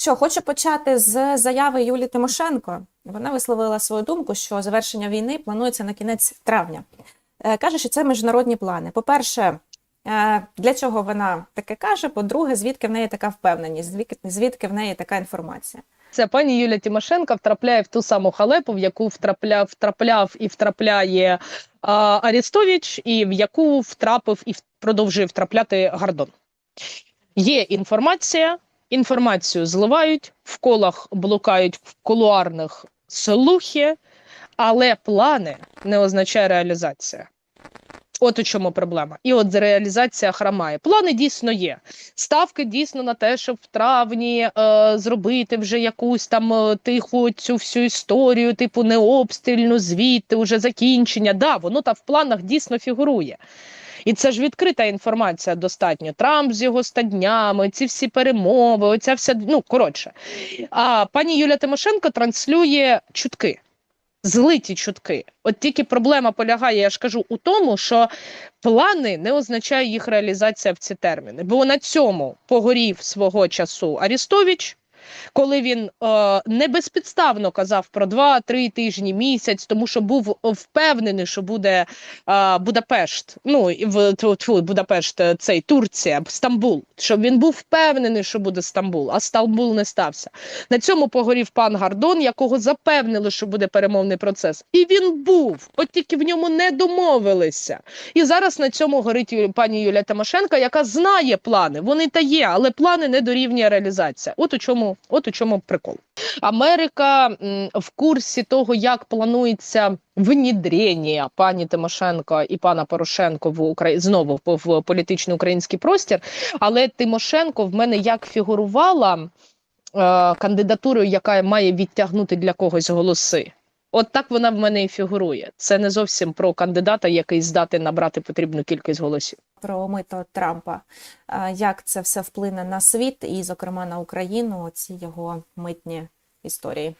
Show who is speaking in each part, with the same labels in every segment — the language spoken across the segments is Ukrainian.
Speaker 1: Що хочу почати з заяви Юлії Тимошенко. Вона висловила свою думку, що завершення війни планується на кінець травня. Е, Каже, що це міжнародні плани. По-перше, е, для чого вона таке каже? По-друге, звідки в неї така впевненість, звідки- в неї така інформація?
Speaker 2: Це пані Юля Тимошенко втрапляє в ту саму халепу, в яку втрапляв, втрапляв і втрапляє а, Арестович, і в яку втрапив і продовжує втрапляти Гордон. Є інформація, інформацію зливають, в колах блукають в кулуарних слухи, але плани не означає реалізація. От у чому проблема. І от реалізація хромає. Плани дійсно є. Ставки дійсно на те, щоб в травні е, зробити вже якусь там е, тиху цю всю історію, типу необстрільну, звідти, уже закінчення. Да, воно там в планах дійсно фігурує. І це ж відкрита інформація достатньо. Трамп з його стаднями, ці всі перемови, оця вся ну коротше. А пані Юля Тимошенко транслює чутки. Злиті чутки. От тільки проблема полягає, я ж кажу, у тому, що плани не означає їх реалізація в ці терміни. Бо на цьому погорів свого часу Арістович, коли він е, не безпідставно казав про два-три тижні, місяць, тому що був впевнений, що буде е, Будапешт, ну і в тьфу, Будапешт, е, цей Турція, Стамбул. Щоб він був впевнений, що буде Стамбул, а Стамбул не стався. На цьому погорів пан Гордон, якого запевнили, що буде перемовний процес. І він був, от тільки в ньому не домовилися. І зараз на цьому горить пані Юлія Тимошенко, яка знає плани. Вони та є, але плани не дорівнює реалізація. От у чому, от у чому прикол. Америка в курсі того, як планується внідрення пані Тимошенко і пана Порошенко в Украї... знову в- політичний український простір. Але Тимошенко в мене як фігурувала е, кандидатурою, яка має відтягнути для когось голоси. От так вона в мене і фігурує. Це не зовсім про кандидата, який здатен набрати потрібну кількість голосів.
Speaker 1: Про мито Трампа. Як це все вплине на світ і, зокрема, на Україну, ці його митні історії?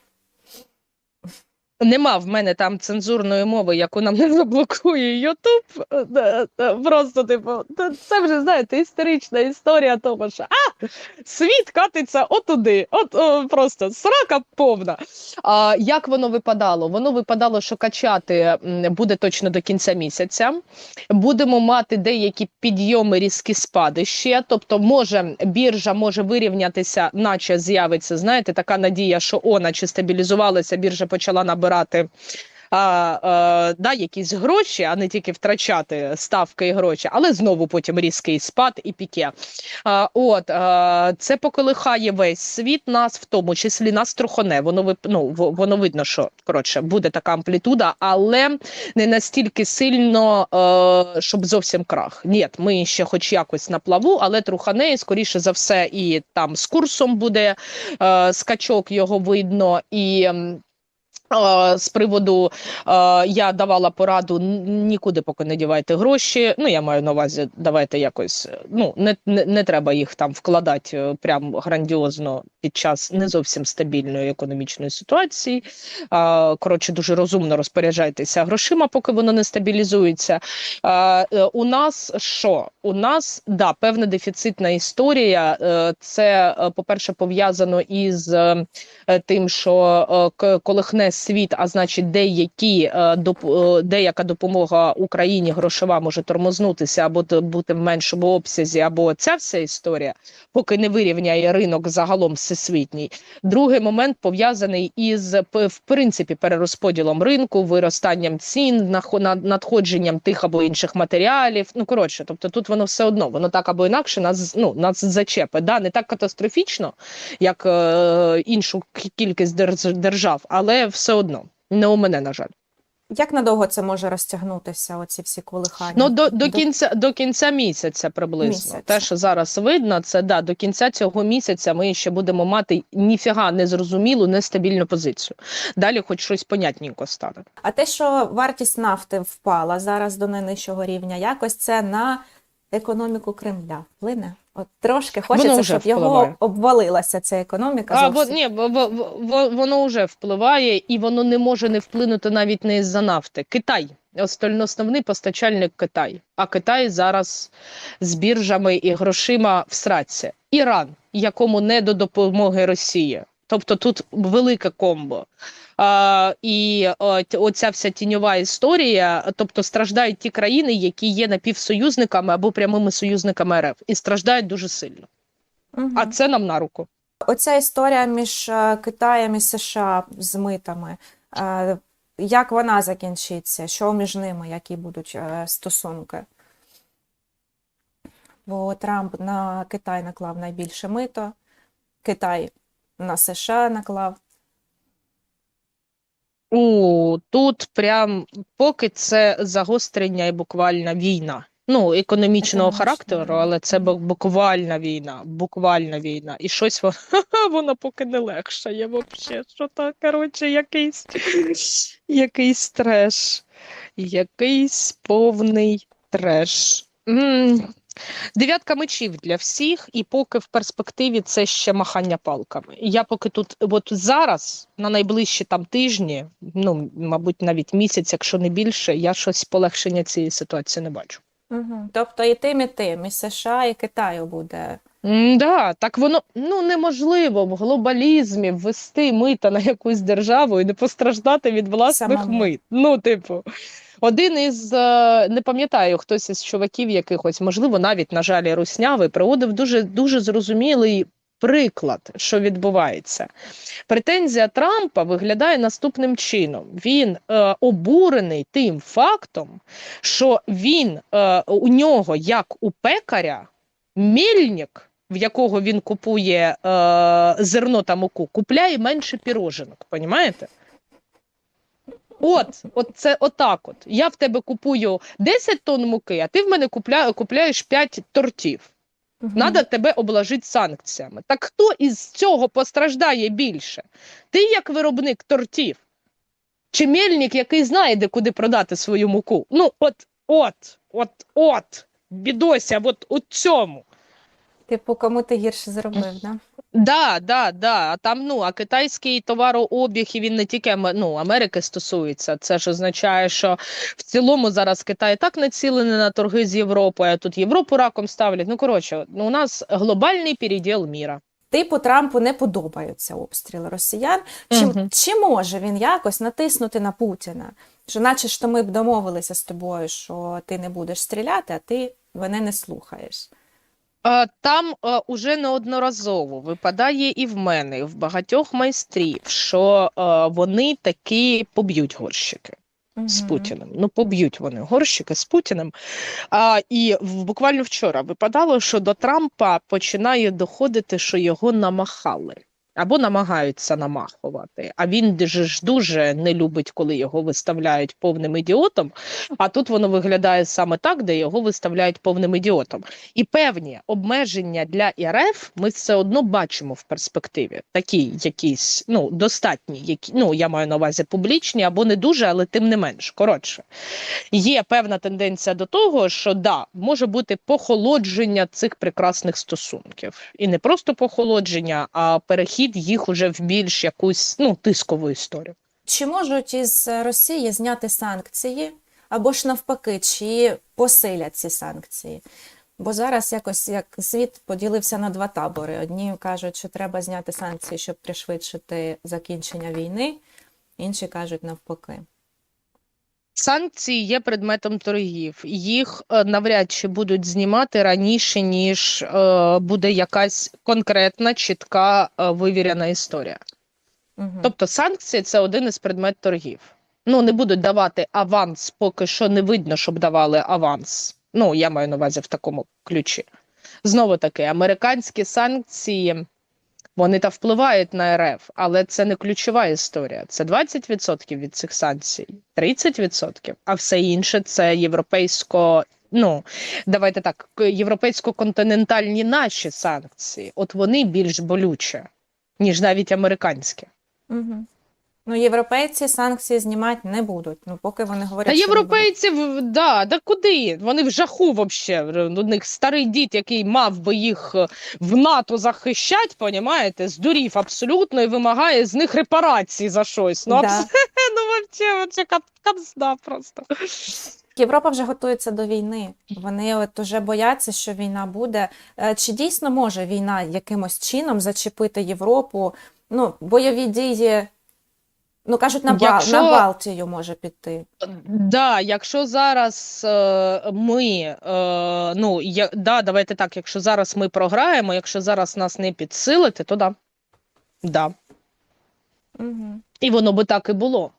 Speaker 2: Нема в мене там цензурної мови, яку нам не заблокує Ютуб. Е, е, е, Просто типу, це вже знаєте, історична історія того, що а світ катиться отуди, от о, просто срака повна. А як воно випадало? Воно випадало, що качати буде точно до кінця місяця. Будемо мати деякі підйоми, різкі спади ще. Тобто, може біржа може вирівнятися, наче з'явиться. Знаєте, така надія, що о, наче стабілізувалася, біржа почала набирати. А, а, да, якісь гроші, а не тільки втрачати ставки і гроші, але знову потім різкий спад і піке. А, от а, це поколихає весь світ, нас в тому числі нас трохоне. Воно ну, воно видно, що коротше буде така амплітуда, але не настільки сильно, е, щоб зовсім крах. Ні, ми ще хоч якось на плаву, але трухане, і скоріше за все, і там з курсом буде е, скачок, його видно і. З приводу я давала пораду нікуди поки не дівайте гроші. Ну я маю на увазі, давайте якось. Ну не, не, не треба їх там вкладати е, прям грандіозно під час не зовсім стабільної економічної ситуації. Коротше, дуже розумно розпоряджайтеся грошима, поки воно не стабілізується. Е, у нас що? У нас да певна дефіцитна історія. Е, це, е, по-перше, пов'язано із тим, що колихне світ, а значить, деякі е, е, деяка допомога Україні грошова може тормознутися або бути в меншому обсязі, або ця вся історія, поки не вирівняє ринок загалом всесвітній. Другий момент пов'язаний із в принципі перерозподілом ринку, виростанням цін, надходженням тих або інших матеріалів. Ну коротше, тобто тут воно все одно, воно так або інакше нас ну нас зачепить. Да, не так катастрофічно, як е, іншу кількість держ- держав, але все одно не у мене, на жаль.
Speaker 1: Як надовго це може розтягнутися, оці всі колихання?
Speaker 2: Ну до, до кінця до кінця місяця приблизно.
Speaker 1: Місяця.
Speaker 2: Те, що зараз видно, це да до кінця цього місяця ми ще будемо мати ніфіга незрозумілу, нестабільну позицію. Далі, хоч щось понятненько стане.
Speaker 1: А те, що вартість нафти впала зараз до найнижчого рівня, якось це на економіку Кремля вплине? От трошки хочеться, щоб його обвалилася ця економіка.
Speaker 2: А, бо, ні, бо, бо, бо, воно вже впливає, і воно не може не вплинути навіть не із-за нафти. Китай. Основний постачальник Китай. А Китай зараз з біржами і грошима в сраці. Іран якому не до допомоги Росії. Тобто тут велике комбо. І оця вся тіньова історія, тобто страждають ті країни, які є напівсоюзниками або прямими союзниками РФ, і страждають дуже сильно.
Speaker 1: Мгм.
Speaker 2: А це нам на руку.
Speaker 1: Оця історія між е, Китаєм і США з митами. е, Як вона закінчиться? Що між ними, які будуть е, стосунки? Бо Трамп на Китай наклав найбільше мито, Китай на США наклав.
Speaker 2: У тут прям поки це загострення і буквально війна. Ну, економічного характеру, але це буквальна війна, буквальна війна. І щось воно, воно поки не легшає вообще. Що то, коротше, якийсь, якийсь треш. Якийсь повний треш. Дев'ятка мечів для всіх, і поки в перспективі це ще махання палками. Я поки тут, от зараз, на найближчі там тижні, ну мабуть, навіть місяць, якщо не більше, я щось полегшення цієї ситуації не бачу.
Speaker 1: Угу. Тобто і тим, і тим, і США, і Китаю буде.
Speaker 2: М, Да, так воно ну неможливо в глобалізмі ввести мита на якусь державу і не постраждати від власних
Speaker 1: Самому.
Speaker 2: мит. Ну, типу, один із е, не пам'ятаю, хтось із чуваків якихось, можливо, навіть на жаль, руснявий, приводив дуже дуже зрозумілий приклад, що відбувається. Претензія Трампа виглядає наступним чином: він е, обурений тим фактом, що він е, у нього, як у пекаря, мельник, в якого він купує е, зерно та муку, купляє менше піроженок, понімаєте? От, от це отак. От. Я в тебе купую 10 тонн муки, а ти в мене купля, купляєш 5 тортів.
Speaker 1: Мгм.
Speaker 2: Надо тебе обложити санкціями. Так хто із цього постраждає більше? Ти як виробник тортів? Чи мельник, який знає, де куди продати свою муку? Ну, от, от, от, от, бідося, от у цьому.
Speaker 1: Типу, кому ти гірше зробив, да?
Speaker 2: Да, да, да. А там, ну, а китайський товарообіг, і він не тільки ну, Америки стосується. Це ж означає, що в цілому зараз Китай так націлений на торги з Європою, а тут Європу раком ставлять. Ну, коротше, ну, у нас глобальний переділ міра.
Speaker 1: Типу Трампу не подобаються обстріли росіян. Чи,
Speaker 2: Мгм.
Speaker 1: чи може він якось натиснути на Путіна? Що наче то ми б домовилися з тобою, що ти не будеш стріляти, а ти мене не слухаєш.
Speaker 2: Е, Там е, уже неодноразово випадає і в мене, і в багатьох майстрів, що е, вони таки поб'ють горщики. з Путіним. Ну, поб'ють вони горщики з Путіним. А, і в, буквально вчора випадало, що до Трампа починає доходити, що його намахали. Або намагаються намахувати. А він ж дуже не любить, коли його виставляють повним ідіотом. А тут воно виглядає саме так, де його виставляють повним ідіотом. І певні обмеження для РФ ми все одно бачимо в перспективі. Такі якісь ну достатні, які ну я маю на увазі публічні або не дуже, але тим не менш. Коротше, є певна тенденція до того, що да, може бути похолодження цих прекрасних стосунків, і не просто похолодження, а перехід їх уже в більш якусь ну тискову історію.
Speaker 1: Чи можуть із Росії зняти санкції, або ж навпаки, чи посилять ці санкції? Бо зараз якось як світ поділився на два табори. Одні кажуть, що треба зняти санкції, щоб пришвидшити закінчення війни, інші кажуть навпаки.
Speaker 2: Санкції є предметом торгів. Їх е, навряд чи будуть знімати раніше, ніж е, буде якась конкретна, чітка, е, вивірена історія.
Speaker 1: Угу.
Speaker 2: Тобто санкції це один із предмет торгів. Ну, не будуть давати аванс, поки що не видно, щоб давали аванс. Ну, я маю на увазі в такому ключі. Знову таки, американські санкції вони та впливають на РФ, але це не ключова історія. Це 20% від цих санкцій, 30%, а все інше це європейсько. Ну, давайте так, європейсько-континентальні наші санкції. От вони більш болючі, ніж навіть американські.
Speaker 1: Угу. Ну, європейці санкції знімати не будуть. Ну, поки вони говорять,
Speaker 2: Та
Speaker 1: що не будуть.
Speaker 2: європейців, да, да куди? Вони в жаху вообще. У них старий дід, який мав би їх е, в НАТО захищати, понімаєте, здурів абсолютно і вимагає з них репарації за щось. Ну,
Speaker 1: Да.
Speaker 2: абс... ну вообще, вообще кап- капзда просто.
Speaker 1: Європа вже готується до війни. Вони от уже бояться, що війна буде. Е, Чи дійсно може війна якимось чином зачепити Європу? Ну, бойові дії, ну кажуть, на,
Speaker 2: Якщо-
Speaker 1: на Балтію може піти.
Speaker 2: Да, якщо зараз е, ми, е, ну я, да, давайте так, якщо зараз ми програємо, якщо зараз нас не підсилити, то да. Да.
Speaker 1: Угу.
Speaker 2: І воно би так і було.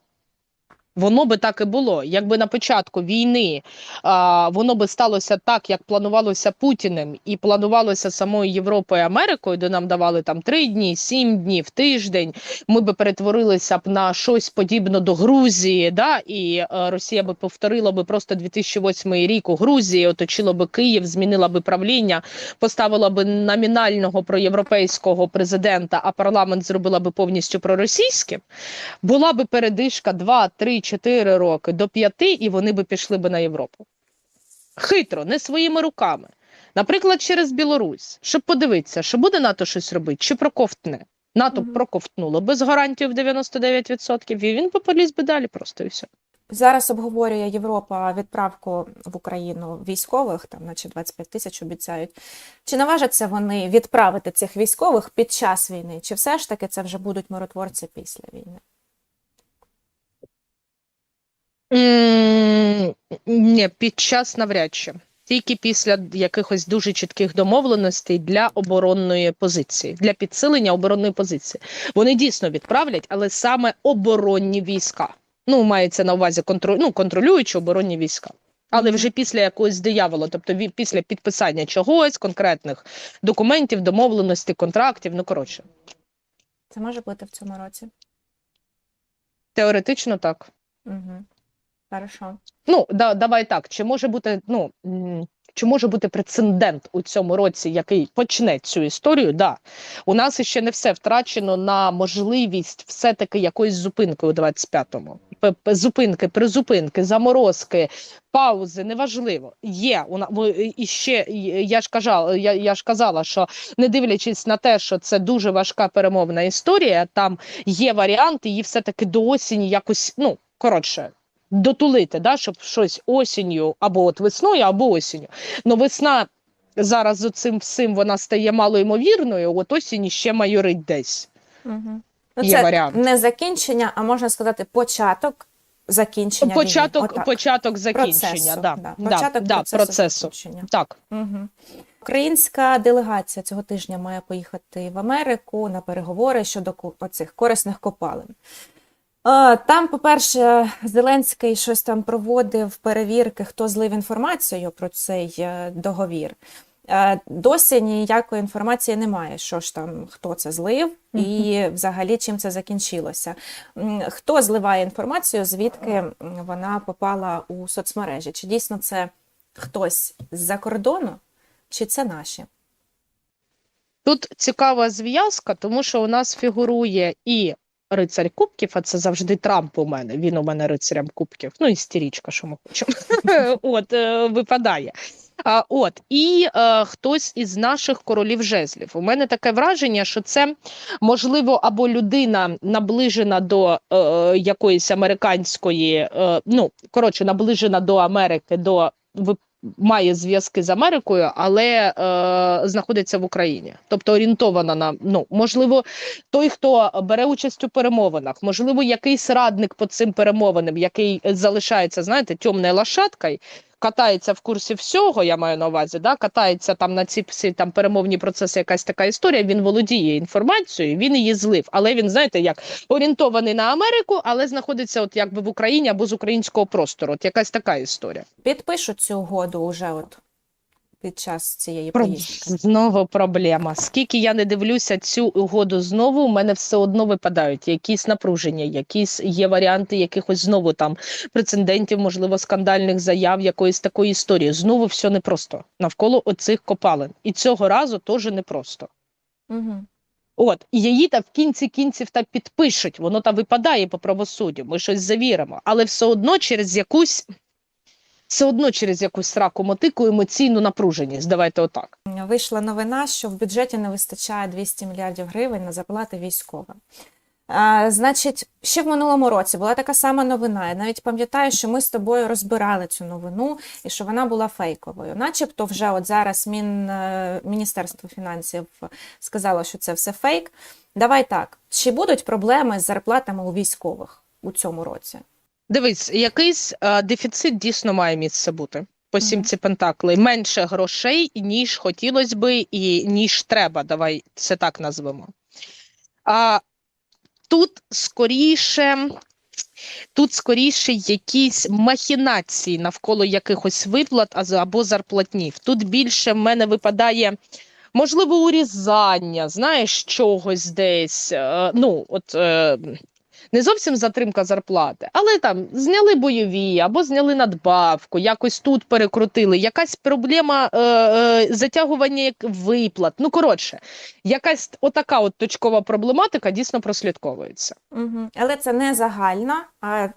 Speaker 2: Воно би так і було. Якби на початку війни а, воно би сталося так, як планувалося Путіним, і планувалося самою Європою і Америкою, де нам давали там три дні, сім днів, тиждень. Ми би перетворилися б на щось подібне до Грузії, да? і е, Росія би повторила би просто 2008 рік у Грузії, оточила би Київ, змінила би правління, поставила би номінального проєвропейського президента, а парламент зробила би повністю проросійським була би передишка 2, 3, 4 роки до 5, і вони би пішли би на Європу. Хитро, не своїми руками. Наприклад, через Білорусь, щоб подивитися, що буде НАТО щось робити, чи проковтне. НАТО
Speaker 1: Мгм.
Speaker 2: проковтнуло без гарантій в 99%, і він би поліз би далі просто і все.
Speaker 1: Зараз обговорює Європа відправку в Україну військових, там наче 25 тисяч обіцяють. Чи наважаться вони відправити цих військових під час війни? Чи все ж таки це вже будуть миротворці після війни?
Speaker 2: М, Ні, під час навряд чи. Тільки після якихось дуже чітких домовленостей для оборонної позиції, для підсилення оборонної позиції. Вони дійсно відправлять, але саме оборонні війська. Ну, мається на увазі контроль, ну, контролюючі оборонні війська. Але вже після якогось диявола, тобто після підписання чогось, конкретних документів, домовленостей, контрактів, ну коротше,
Speaker 1: Це може бути в цьому році?
Speaker 2: теоретично так.
Speaker 1: Угу. Хорошо.
Speaker 2: Ну, да, давай так. Чи може бути, ну чи може бути прецедент у цьому році, який почне цю історію? Да. У нас іще не все втрачено на можливість все-таки якоїсь зупинки у 25-му. П- п- Зупинки, призупинки, заморозки, паузи, неважливо. Є у на- і ще я ж казала, я, я ж казала, що не дивлячись на те, що це дуже важка перемовна історія, там є варіанти її все-таки до осені якось, ну коротше, дотулити, да, щоб щось осінню або от весною, або осінню. Ну весна зараз з цим всім вона стає малоймовірною, от осінь ще майорить десь.
Speaker 1: Угу. Ну,
Speaker 2: Є
Speaker 1: це
Speaker 2: варіант.
Speaker 1: не закінчення, а можна сказати, початок закінчення.
Speaker 2: Початок,
Speaker 1: війни.
Speaker 2: Початок закінчення,
Speaker 1: Процесу,
Speaker 2: да,
Speaker 1: да. Початок
Speaker 2: да,
Speaker 1: процесу
Speaker 2: процесу.
Speaker 1: закінчення.
Speaker 2: Так.
Speaker 1: Угу. Українська делегація цього тижня має поїхати в Америку на переговори щодо оцих корисних копалин. Е, Там, по-перше, Зеленський щось там проводив перевірки, хто злив інформацію про цей е, договір. Е, Досі ніякої інформації немає, що ж там, хто це злив і взагалі чим це закінчилося. Хто зливає інформацію, звідки вона попала у соцмережі? Чи дійсно це хтось з-за кордону, чи це наші?
Speaker 2: Тут цікава зв'язка, тому що у нас фігурує і рицарь кубків, а це завжди Трамп у мене. Він у мене рицарем кубків. Ну, істерічка, що ми хочемо. От е, випадає. А, от і е, хтось із наших королів жезлів. У мене таке враження, що це можливо або людина наближена до е, якоїсь американської, е, ну коротше, наближена до Америки, до має зв'язки з Америкою, але е, знаходиться в Україні. Тобто орієнтована на ну можливо, той, хто бере участь у перемовинах, можливо, якийсь радник по цим перемовинам, який залишається, знаєте, темною лошадкою, катається в курсі всього, я маю на увазі, да, катається там на ці всі там перемовні процеси, якась така історія. Він володіє інформацією, він її злив, але він, знаєте, як орієнтований на Америку, але знаходиться от якби в Україні або з українського простору. От якась така історія.
Speaker 1: Підпишуть цю угоду уже от під час цієї
Speaker 2: Про...
Speaker 1: поїздки.
Speaker 2: Знову проблема. Скільки я не дивлюся цю угоду знову, у мене все одно випадають якісь напруження, якісь є варіанти якихось знову там прецедентів, можливо, скандальних заяв, якоїсь такої історії. Знову все непросто навколо оцих копалин. І цього разу теж непросто.
Speaker 1: Угу.
Speaker 2: От, і її та в кінці кінців та підпишуть, воно та випадає по правосуддю, ми щось завіримо, але все одно через якусь. Все одно через якусь сраку мотику емоційну напруженість. Давайте отак.
Speaker 1: Вийшла новина, що в бюджеті не вистачає 200 мільярдів гривень на заплати військовим. А, значить, ще в минулому році була така сама новина. Я навіть пам'ятаю, що ми з тобою розбирали цю новину і що вона була фейковою. Начебто, вже от зараз Мін, е, Міністерство фінансів сказало, що це все фейк. Давай так, чи будуть проблеми з зарплатами у військових у цьому році?
Speaker 2: Дивись, якийсь е, дефіцит дійсно має місце бути. По сімці пентаклей менше грошей, ніж хотілося би, і ніж треба. Давай це так назвемо. А тут скоріше, тут скоріше якісь махінації навколо якихось виплат або зарплатнів. Тут більше в мене випадає. Можливо, урізання, знаєш, чогось десь. е, Ну, от е, не зовсім затримка зарплати, але там зняли бойові або зняли надбавку, якось тут перекрутили, якась проблема е, е, затягування виплат. Ну, коротше, якась отака от точкова проблематика дійсно прослідковується.
Speaker 1: Угу. Але це не загальна, а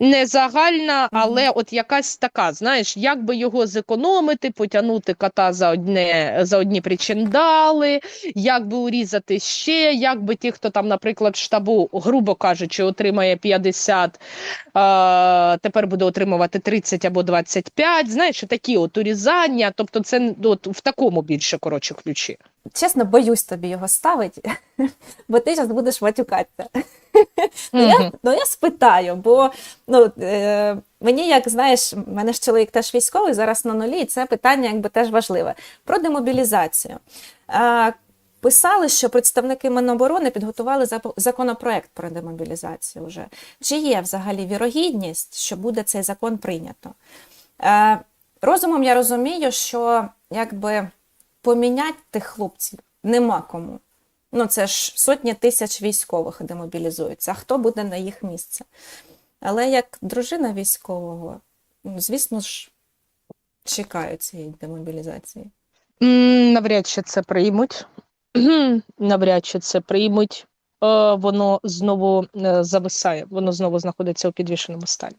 Speaker 2: Не загальна, але от якась така, знаєш, як би його зекономити, потягнути кота за одне за одні причиндали, як би урізати ще, як би ті, хто там, наприклад, штабу, грубо кажучи, отримає 50, а, тепер буде отримувати 30 або 25, знаєш, такі от урізання, тобто це от в такому більше коротше ключі.
Speaker 1: чесно, боюсь тобі його ставити, бо ти зараз будеш матюкатися. Ну, я, ну, я спитаю, бо ну, е, мені, як знаєш, в мене ж чоловік теж військовий, зараз на нулі, і це питання якби теж важливе. Про демобілізацію. Е, писали, що представники Міноборони підготували законопроект про демобілізацію вже. Чи є взагалі вірогідність, що буде цей закон прийнято? Е, розумом я розумію, що якби поміняти тих хлопців нема кому. Ну, це ж сотні тисяч військових демобілізуються. А хто буде на їх місце? Але як дружина військового, ну, звісно ж, чекаю цієї демобілізації.
Speaker 2: Навряд чи це приймуть. Навряд чи це приймуть. Е, Воно знову е, зависає, воно знову знаходиться у підвішеному стані.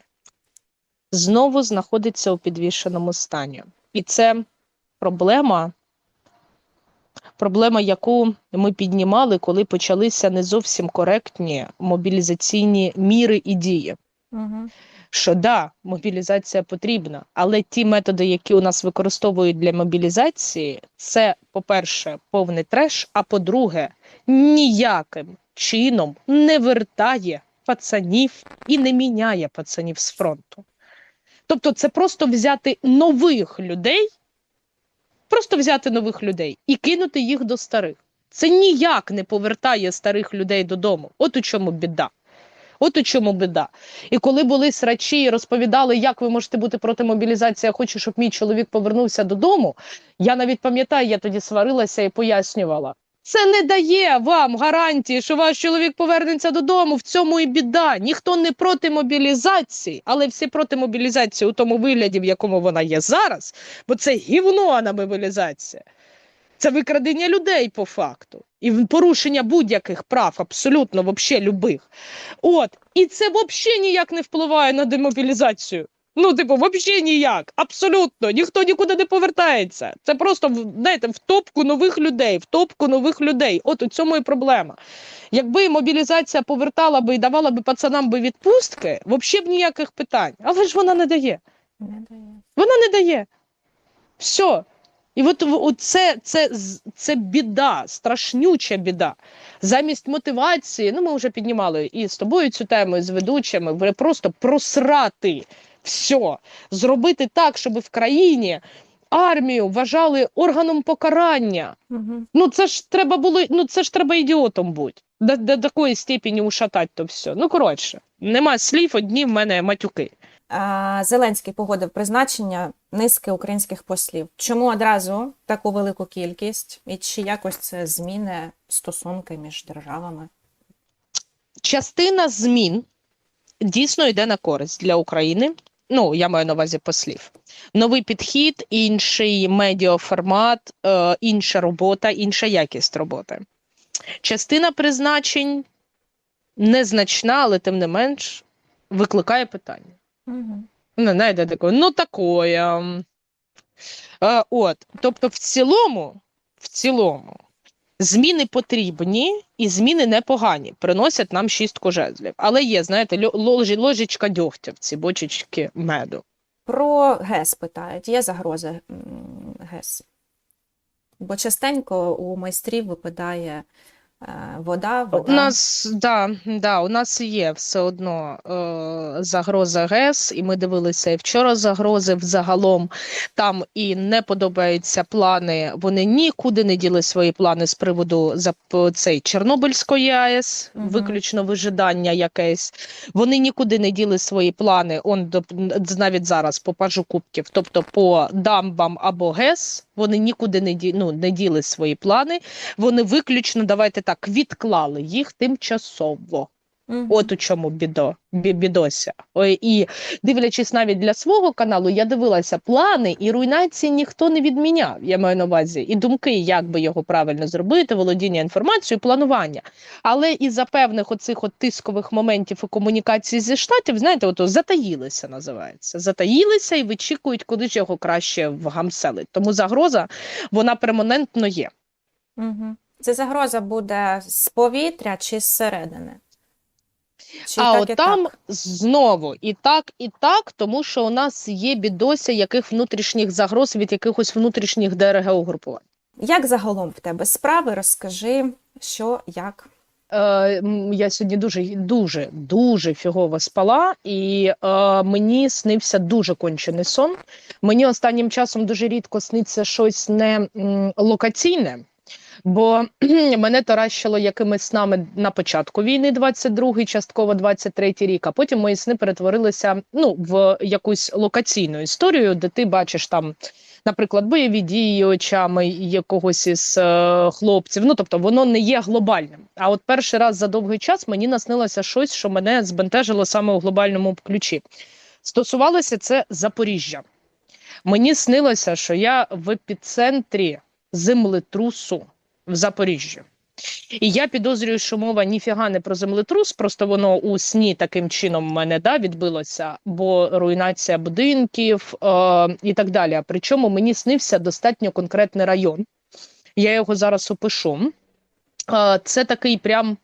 Speaker 2: Знову знаходиться у підвішеному стані. І це проблема, проблема, яку ми піднімали, коли почалися не зовсім коректні мобілізаційні міри і дії
Speaker 1: Угу.
Speaker 2: Що да, мобілізація потрібна, але ті методи, які у нас використовують для мобілізації, це, по-перше, повний треш, а по-друге, ніяким чином не вертає пацанів і не міняє пацанів з фронту. Тобто, це просто взяти нових людей, просто взяти нових людей і кинути їх до старих. Це ніяк не повертає старих людей додому. От у чому біда. От у чому біда. І коли були срачі і розповідали, як ви можете бути проти мобілізації, я хочу, щоб мій чоловік повернувся додому. Я навіть пам'ятаю, я тоді сварилася і пояснювала. Це не дає вам гарантії, що ваш чоловік повернеться додому. В цьому і біда. Ніхто не проти мобілізації, але всі проти мобілізації у тому вигляді, в якому вона є зараз, бо це гівно на мобілізація. Це викрадення людей по факту і порушення будь-яких прав, абсолютно, вообще любих. От, і це взагалі ніяк не впливає на демобілізацію. Ну, типу, взагалі ніяк. Абсолютно. Ніхто нікуди не повертається. Це просто в- знаєте, в топку нових людей, в топку нових людей. От у цьому і проблема. Якби мобілізація повертала би і давала би пацанам би відпустки, взагалі б ніяких питань. Але ж вона не дає.
Speaker 1: Не дає.
Speaker 2: Вона не дає. Все. І от, це, це, це біда, страшнюча біда. Замість мотивації, ну ми вже піднімали і з тобою цю тему, і з ведучими, просто просрати все, зробити так, щоб в країні армію вважали органом покарання.
Speaker 1: Угу.
Speaker 2: Ну це ж треба було, ну це ж треба ідіотом бути. До, до такої степені ушатати то все. Ну коротше, нема слів, одні в мене матюки.
Speaker 1: Зеленський погодив призначення низки українських послів. Чому одразу таку велику кількість? І чи якось це зміни стосунки між державами?
Speaker 2: частина змін дійсно йде на користь для України. Ну, я маю на увазі послів. Новий підхід, інший медіаформат, е, інша робота, інша якість роботи. Частина призначень незначна, але тим не менш викликає питання.
Speaker 1: Угу.
Speaker 2: Ну, знаєте, таке, ну такое. Е, от, тобто, в цілому, в цілому, Зміни потрібні і зміни непогані, приносять нам шістку жезлів. Але є, знаєте, ложі, ложечка дьогтя в ці бочечки меду.
Speaker 1: Про ГЕС питають. Є загрози ГЕС? Бо частенько у майстрів випадає вода, вода.
Speaker 2: У нас да, да, у нас є все одно е, загроза ГЕС, і ми дивилися і вчора загрози взагалом. Там і не подобаються плани. Вони нікуди не діли свої плани з приводу за цей Чорнобильської АЕС,
Speaker 1: Мгм.
Speaker 2: виключно вижидання якесь. Вони нікуди не діли свої плани. Он навіть зараз по пажу кубків, тобто по дамбам або ГЕС. Вони нікуди не ді, ну, не діли свої плани. Вони виключно, давайте так, відклали їх тимчасово.
Speaker 1: Мгм.
Speaker 2: От у чому бідо, бі- бідося. Ой, і дивлячись навіть для свого каналу, я дивилася плани, і руйнації ніхто не відміняв. Я маю на увазі і думки, як би його правильно зробити, володіння інформацією, планування. Але і за певних оцих от тискових моментів і комунікації зі штатів, знаєте, ото затаїлися, називається. Затаїлися і вичікують, куди ж його краще вгамселить. Тому загроза вона перманентно є.
Speaker 1: Мгм. Це загроза буде з повітря чи зсередини? Чи
Speaker 2: а
Speaker 1: так
Speaker 2: от там
Speaker 1: так?
Speaker 2: знову і так, і так, тому що у нас є бідося яких внутрішніх загроз від якихось внутрішніх ДРГ угрупувань.
Speaker 1: Як загалом в тебе справи? Розкажи, що, як?
Speaker 2: Е, я сьогодні дуже, дуже, дуже фігово спала, і е, мені снився дуже кончений сон. Мені останнім часом дуже рідко сниться щось не м, локаційне. Бо мене таращило якимись снами на початку війни, 22-й, частково 23-й рік, а потім мої сни перетворилися ну, в якусь локаційну історію, де ти бачиш там, наприклад, бойові дії очами якогось із е, хлопців. Ну, тобто воно не є глобальним. А от перший раз за довгий час мені наснилося щось, що мене збентежило саме у глобальному ключі. Стосувалося це Запоріжжя. Мені снилося, що я в епіцентрі землетрусу в Запоріжжі. І я підозрюю, що мова ніфіга не про землетрус, просто воно у сні таким чином в мене да, відбилося, бо руйнація будинків е, і так далі. Причому мені снився достатньо конкретний район. Я його зараз опишу. Е, це такий прям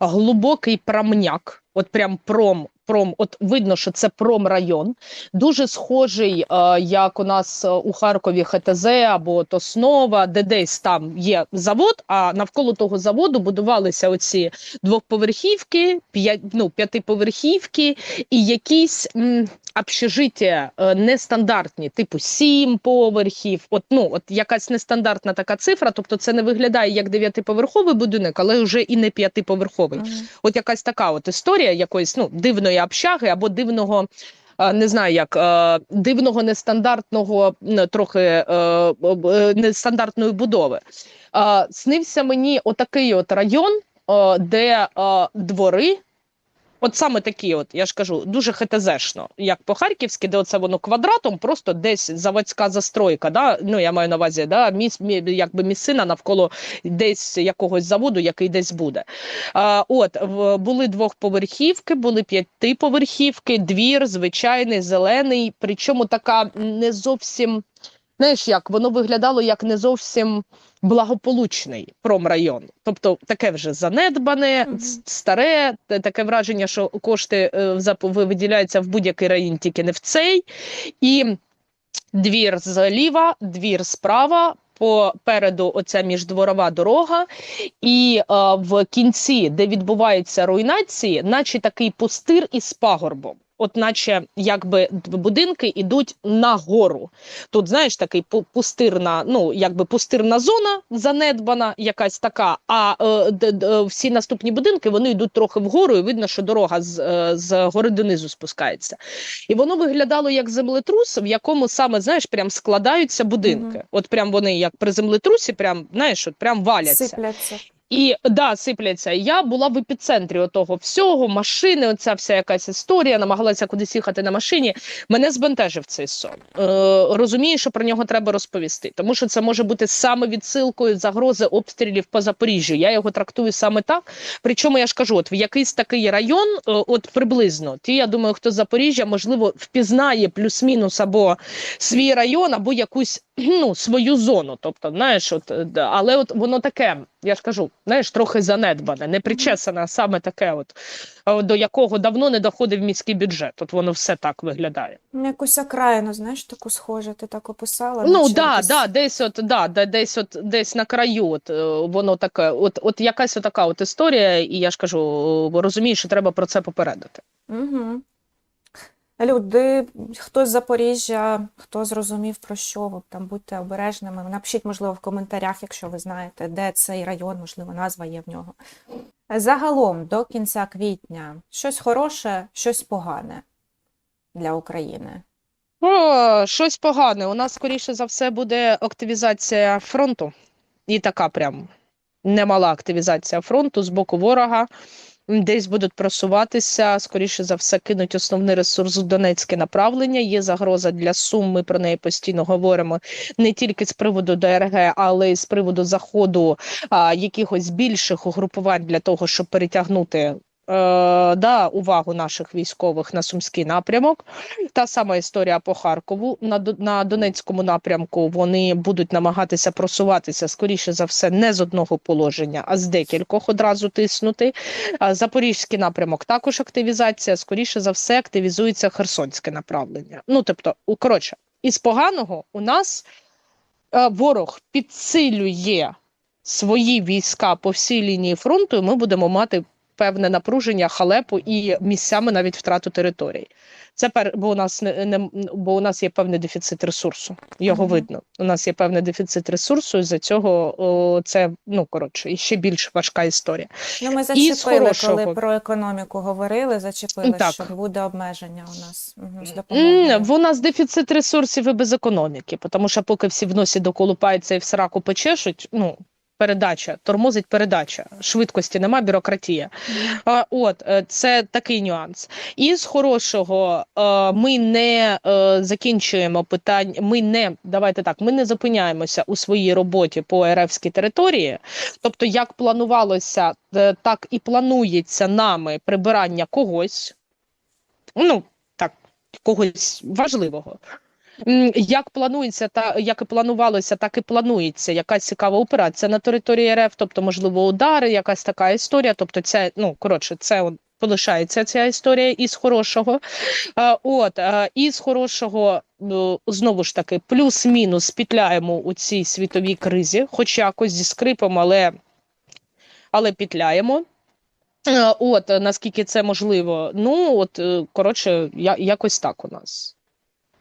Speaker 2: глибокий прамняк, от прям пром. Пром, от видно, що це промрайон, дуже схожий, е, як у нас е, у Харкові ХТЗ або от Основа, де десь там є завод. А навколо того заводу будувалися оці двохповерхівки, п'ять, ну, п'ятиповерхівки і якісь м, общежиття е, нестандартні, типу сім поверхів. От ну от якась нестандартна така цифра. Тобто, це не виглядає як дев'ятиповерховий будинок, але вже і не п'ятиповерховий.
Speaker 1: Мгм.
Speaker 2: От якась така от історія якоїсь ну дивної общаги або дивного. е, Не знаю, як е, дивного нестандартного трохи е, нестандартної будови. Снився мені отакий от район, де двори, от саме такі, от я ж кажу, дуже хетезешно, як по-харківськи, де оце воно квадратом, просто десь заводська застройка. Да? Ну я маю на увазі, да? міс, мі, якби місцина навколо десь якогось заводу, який десь буде. А, от були двохповерхівки, були п'ятиповерхівки, двір, звичайний, зелений. Причому така не зовсім. Знаєш, як воно виглядало як не зовсім благополучний промрайон. Тобто таке вже занедбане, старе, таке враження, що кошти е, виділяються в будь-який район, тільки не в цей. І двір зліва, двір справа. Попереду оця міждворова дорога, і е, в кінці, де відбуваються руйнації, наче такий пустир із пагорбом. От, наче якби будинки йдуть нагору. Тут, знаєш, такий пу- пустирна, ну якби пустирна зона занедбана, якась така. А е, д- д- всі наступні будинки вони йдуть трохи вгору, і видно, що дорога з, е, з гори донизу спускається. І воно виглядало як землетрус, в якому саме знаєш, прям складаються будинки.
Speaker 1: Мгм.
Speaker 2: От прям вони як при землетрусі, прям знаєш, от прям валяться.
Speaker 1: Сипляться.
Speaker 2: І да, сипляться. Я була в епіцентрі отого всього, машини, оця вся якась історія, намагалася кудись їхати на машині. Мене збентежив цей сон. Е, розумію, що про нього треба розповісти, тому що це може бути саме відсилкою загрози обстрілів по Запоріжжю. Я його трактую саме так. Причому я ж кажу, от в якийсь такий район, е, от приблизно, ті, я думаю, хто з Запоріжжя, можливо, впізнає плюс-мінус або свій район, або якусь ну, свою зону. Тобто, знаєш, от, е, але от воно таке я ж кажу, знаєш, трохи занедбане, не причесане, а саме таке, от до якого давно не доходив міський бюджет. От воно все так виглядає.
Speaker 1: Ну, Якусь окраїну, знаєш, таку схоже, ти так описала.
Speaker 2: Ну да,
Speaker 1: якийсь-
Speaker 2: да, десь от да, десь от десь на краю, от е, воно таке, от, от якась така от історія, і я ж кажу, розумію, що треба про це попередити.
Speaker 1: Угу. Люди, хто з Запоріжжя, хто зрозумів про що, ви там будьте обережними. Напишіть, можливо, в коментарях, якщо ви знаєте, де цей район, можливо, назва є в нього. Загалом, до кінця квітня, щось хороше, щось погане для України.
Speaker 2: О, щось погане. У нас, скоріше за все, буде активізація фронту. І така прям немала активізація фронту з боку ворога. Десь будуть просуватися, скоріше за все, кинуть основний ресурс в Донецьке направлення. Є загроза для Сум. Ми про неї постійно говоримо не тільки з приводу ДРГ, але й з приводу заходу а, якихось більших угрупувань для того, щоб перетягнути да, увагу наших військових на сумський напрямок. Та сама історія по Харкову на, на Донецькому напрямку. Вони будуть намагатися просуватися скоріше за все не з одного положення, а з декількох одразу тиснути. Запорізький напрямок також активізація. Скоріше за все, активізується Херсонське направлення. Ну тобто, коротше, із поганого у нас е, ворог підсилює свої війська по всій лінії фронту. і Ми будемо мати певне напруження, халепу і місцями навіть втрату територій. Це пер, бо у нас не, не бо у нас є певний дефіцит ресурсу. Його
Speaker 1: Мгм.
Speaker 2: видно. У нас є певний дефіцит ресурсу, і за цього о, це ну коротше і ще більш важка історія.
Speaker 1: Ну, ми
Speaker 2: з
Speaker 1: зачепили, коли про економіку говорили, зачепили,
Speaker 2: Так.
Speaker 1: що буде обмеження у нас Мгм, з допомогою.
Speaker 2: В у нас дефіцит ресурсів і без економіки, тому що поки всі в носі доколупаються і в сраку почешуть, ну. Передача, тормозить передача, швидкості нема, бюрократія. А, От е, це такий нюанс. І з хорошого е, ми не е, закінчуємо питань. Ми не давайте так. Ми не зупиняємося у своїй роботі по РФській території. Тобто, як планувалося, так і планується нами прибирання когось. Ну так, когось важливого. Як планується, та як і планувалося, так і планується якась цікава операція на території РФ, тобто, можливо, удари, якась така історія. Тобто, це ну коротше, це полишається ця історія із хорошого. От із хорошого, ну, знову ж таки, плюс-мінус петляємо у цій світовій кризі, хоч якось зі скрипом, але, але петляємо. Е, От наскільки це можливо. Ну от е, коротше, якось так у нас.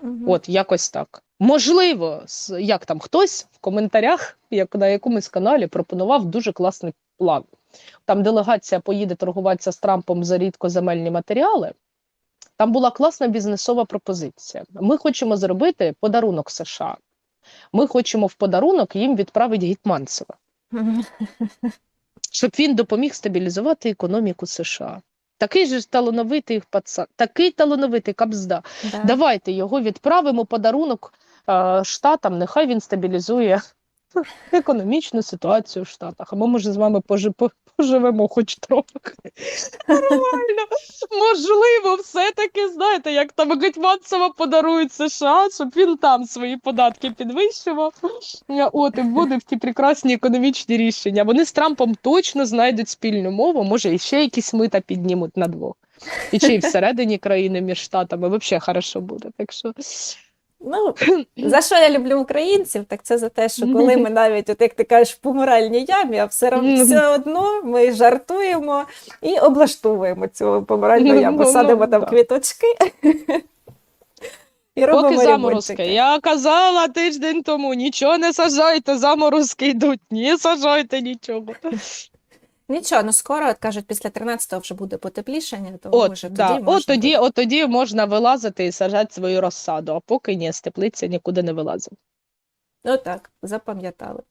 Speaker 1: Мгм.
Speaker 2: От якось так. Можливо, як там хтось в коментарях, як на якомусь каналі, пропонував дуже класний план. Там делегація поїде торгуватися з Трампом за рідкоземельні матеріали. Там була класна бізнесова пропозиція. Ми хочемо зробити подарунок США. Ми хочемо в подарунок їм відправити Гетманцева,
Speaker 1: Мгм.
Speaker 2: щоб він допоміг стабілізувати економіку США. Такий же ж талановитий пацан, такий талановитий кабзда.
Speaker 1: Да.
Speaker 2: Давайте його відправимо подарунок е, штатам. Нехай він стабілізує економічну ситуацію в Штатах. А ми, може, з вами пожи- поживемо хоч трохи. Нормально. Можливо, все-таки, знаєте, як там Гетьманцева подарують США, щоб він там свої податки підвищував. От, і буде в ті прекрасні економічні рішення. Вони з Трампом точно знайдуть спільну мову, може, і ще якісь мита піднімуть на двох. І чи й всередині країни між штатами взагалі хорошо буде. Так що
Speaker 1: Ну, за що я люблю українців, так це за те, що коли ми навіть, от як ти кажеш, в помиральній ямі, а все, рав- все одно ми жартуємо і облаштовуємо цю помиральну
Speaker 2: Ну,
Speaker 1: яму,
Speaker 2: ну,
Speaker 1: садимо там квіточки. І робимо
Speaker 2: Поки заморозки. Я казала тиждень тому, нічого не сажайте, заморозки йдуть. Не сажайте нічого.
Speaker 1: Нічого, ну скоро, от кажуть, після 13-го вже буде потеплішання, то
Speaker 2: От,
Speaker 1: може
Speaker 2: да.
Speaker 1: тоді
Speaker 2: от,
Speaker 1: можна
Speaker 2: тоді, от тоді можна вилазити і сажати свою розсаду, а поки ні, з теплиці нікуди не вилазив.
Speaker 1: Ну так, запам'ятали.